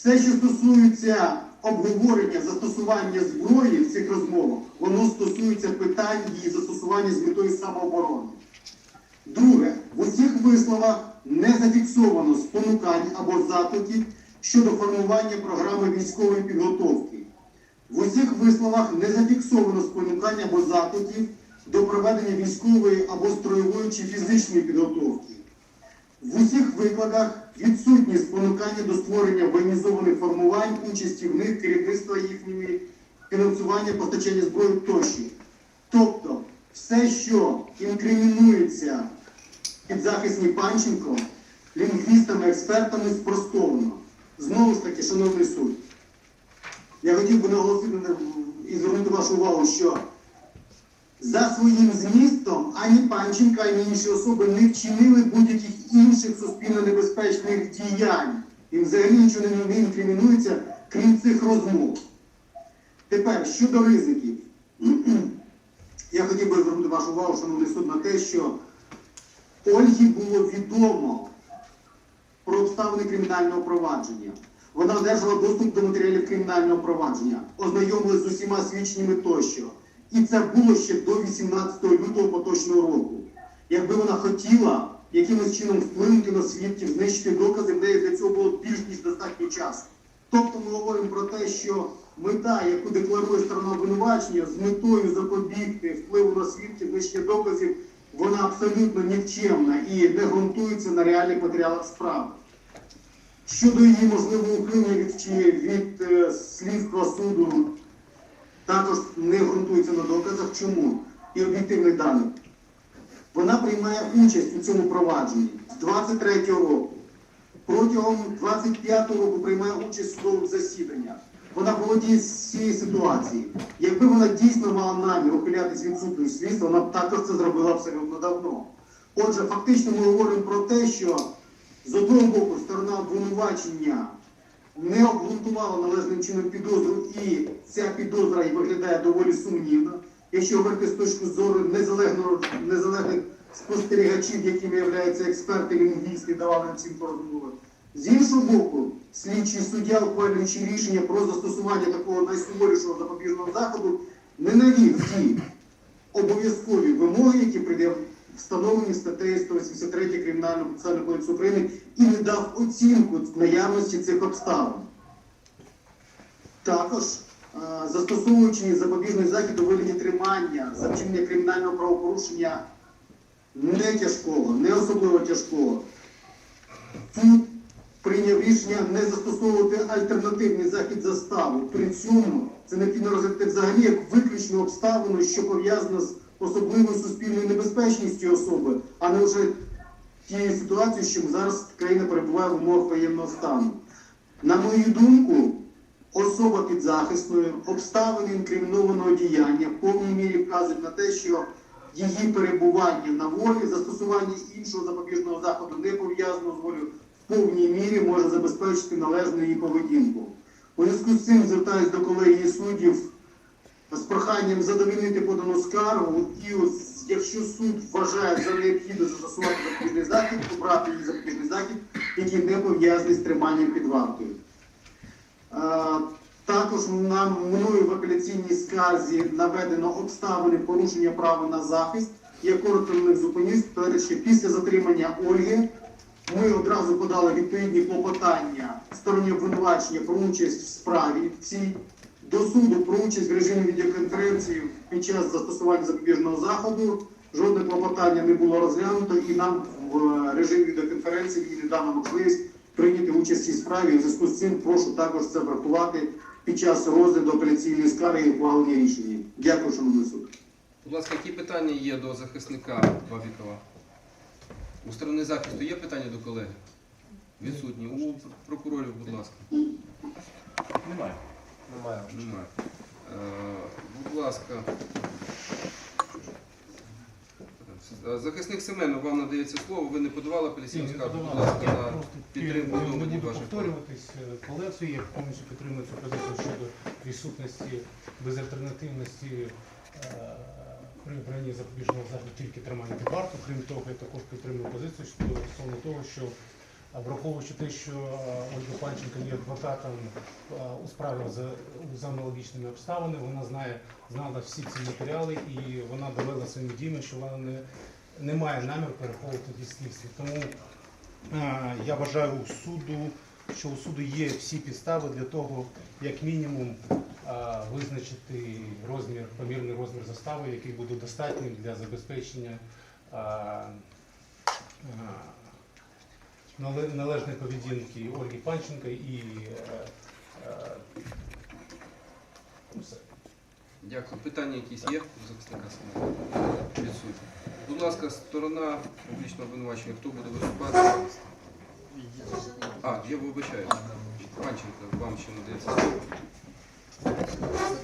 Все, що стосується обговорення застосування зброї в цих розмовах, воно стосується питань її застосування з метою самооборони. Друге, в усіх висловах не зафіксовано спонукань або закликів щодо формування програми військової підготовки. В усіх висловах не зафіксовано спонукань або закликів до проведення військової або строєвої чи фізичної підготовки. В усіх викладах відсутні спонукання до створення воєнізованих формувань, участі в них, керівництва їхніми, фінансування, постачання зброї тощо. Тобто, все, що інкримінується підзахисні Панченко, лінгвістами, експертами спростовано. Знову ж таки, шановний суд, я хотів би наголосити і звернути вашу увагу, що за своїм змістом ані Панченка, ані інші особи не вчинили будь-яких інших суспільно небезпечних діянь. Їм взагалі нічого не- інкримінується, крім цих розмов. Тепер щодо ризиків. Я хотів би звернути вашу увагу, шановний суд, на те, що Ольгі було відомо про обставини кримінального провадження. Вона одержала доступ до матеріалів кримінального провадження, ознайомилась з усіма свідченнями тощо. І це було ще до 18 лютого поточного року. Якби вона хотіла якимось чином вплинути на свідків, знищити докази, в неї для цього було більш ніж достатньо часу. Тобто ми говоримо про те, що мета, яку декларує сторона обвинувачення, з метою запобігти впливу на свідків, знищення доказів, вона абсолютно нікчемна і не ґрунтується на реальних матеріалах справи. Щодо її можливого ухилення від, від е, слідства суду, також не ґрунтується на доказах. Чому? І об'єктивних даних. Вона приймає участь у цьому провадженні з 23-го року. Протягом 25-го року приймає участь в судових засіданнях. Вона володіє цією ситуацією. Якби вона дійсно мала намір ухилятись від і слідства, вона б також це зробила абсолютно давно. Отже, фактично ми говоримо про те, що з одного боку сторона обвинувачення не обґрунтувала належним чином підозру, і ця підозра виглядає доволі сумнівно. Якщо говорити з точки зору незалежних спостерігачів, якими являються експерти, лінгвісти, давали оцінку розмови. З іншого боку, слідчий суддя, ухвалюючи рішення про застосування такого найсуворішого запобіжного заходу, не навів ті обов'язкові вимоги, встановлені статтею 183 Кримінального процесуального кодексу України, і не дав оцінку наявності цих обставин. Також, е, застосовуючи запобіжний захід у вигляді тримання за вчинення кримінального правопорушення не тяжкого, не особливо тяжкого, суд прийняв рішення не застосовувати альтернативний захід застави. При цьому це необхідно розглядати взагалі як виключну обставину, що пов'язана з особливою суспільною небезпечністю особи, а не вже тією ситуацією, що зараз країна перебуває в умовах воєнного стану. На мою думку, особа підзахисною, обставини інкримінованого діяння в повній мірі вказують на те, що її перебування на волі, застосування іншого запобіжного заходу не пов'язано з волею, в повній мірі може забезпечити належну її поведінку. У зв'язку з цим звертаюся до колегії суддів з проханням задовільнити подану скаргу і якщо суд вважає за необхідне застосувати запобіжний захід, то брати її запобіжний захід, який не пов'язаний з триманням під вартою. Е, Також нам мною в апеляційній скарзі наведено обставини порушення права на захист. Я коротко на них зупинюсь. Перше, після затримання Ольги ми одразу подали відповідні клопотання стороні обвинувачення про участь в справі в цій до суду про участь в режимі відеоконференції під час застосування запобіжного заходу. Жодне клопотання не було розглянуто, і нам в режимі відеоконференції не дана можливість прийняти участь у цій справі. У зв'язку з цим прошу також це врахувати під час розгляду апеляційної скарги і ухвалення рішення. Дякую, шановний суд. Будь ласка, які питання є до захисника Бабікова? У сторони захисту є питання до колеги? Відсутні. У прокурорів, будь ласка. Немає. Немає. Немає. Е, Будь ласка. Е, Захисник Семенов, вам надається слово. Ви не подавали апеляційну скаргу, будь ласка, на просто підтримку не доводів буду ваших. повторюватись е, колекцію. Я повністю підтримую цю позицію щодо відсутності безальтернативності при обранні запобіжного заходу тільки тримання під варту. Крім того, я також підтримую позицію стосовно того, що Враховуючи те, що е, Ольга Панченко є адвокатом е, у справі за, аналогічними обставинами, вона знає, знала всі ці матеріали і вона довела своїми діями, що вона не, не має намір переховувати ті слідства. Тому е, я вважаю у суду, що у суду є всі підстави для того, як мінімум, е, визначити розмір, помірний розмір застави, який буде достатнім для забезпечення е, нале- належної поведінки Ольги Панченко і е, е, ну, все. Дякую. Питання якісь є у захисника самого? Відсутні. Будь ласка, сторона публічного обвинувачення, хто буде виступати? А, я вибачаю. Панченко, вам ще надається слово.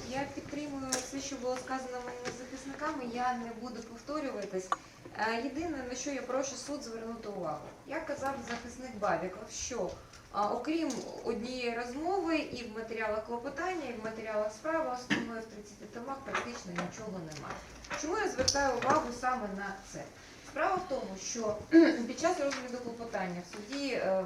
Я підтримую все, що було сказано моїми захисниками. Я не буду повторюватись. Е, Єдине, на що я прошу суд звернути увагу. Я казав захисник Бабіков, що окрім однієї розмови і в матеріалах клопотання, і в матеріалах справи основної в 30 томах практично нічого немає. Чому я звертаю увагу саме на це? Справа в тому, що під час розгляду клопотання в суді е, е,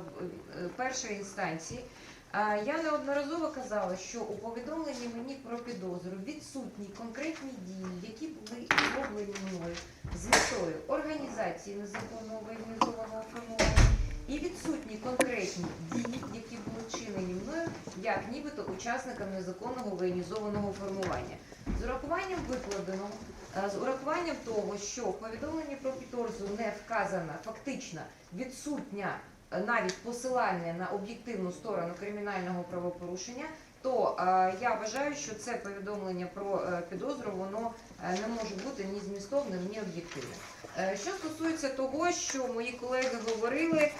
першої інстанції Я неодноразово казала, що у повідомленні мені про підозру відсутні конкретні дії, які були зроблені мною з метою організації незаконного воєнізованого формування, і відсутні конкретні дії, які були вчинені мною, як нібито учасникам незаконного воєнізованого формування. З урахуванням викладеного, е, з урахуванням того, що в повідомленні про підозру не вказана фактична відсутня навіть посилання на об'єктивну сторону кримінального правопорушення, то е, я вважаю, що це повідомлення про е, підозру воно е, не може бути ні змістовним, ні об'єктивним. Е, Що стосується того, що мої колеги говорили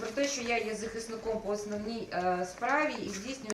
про те, що я є захисником по основній е, справі і здійснюю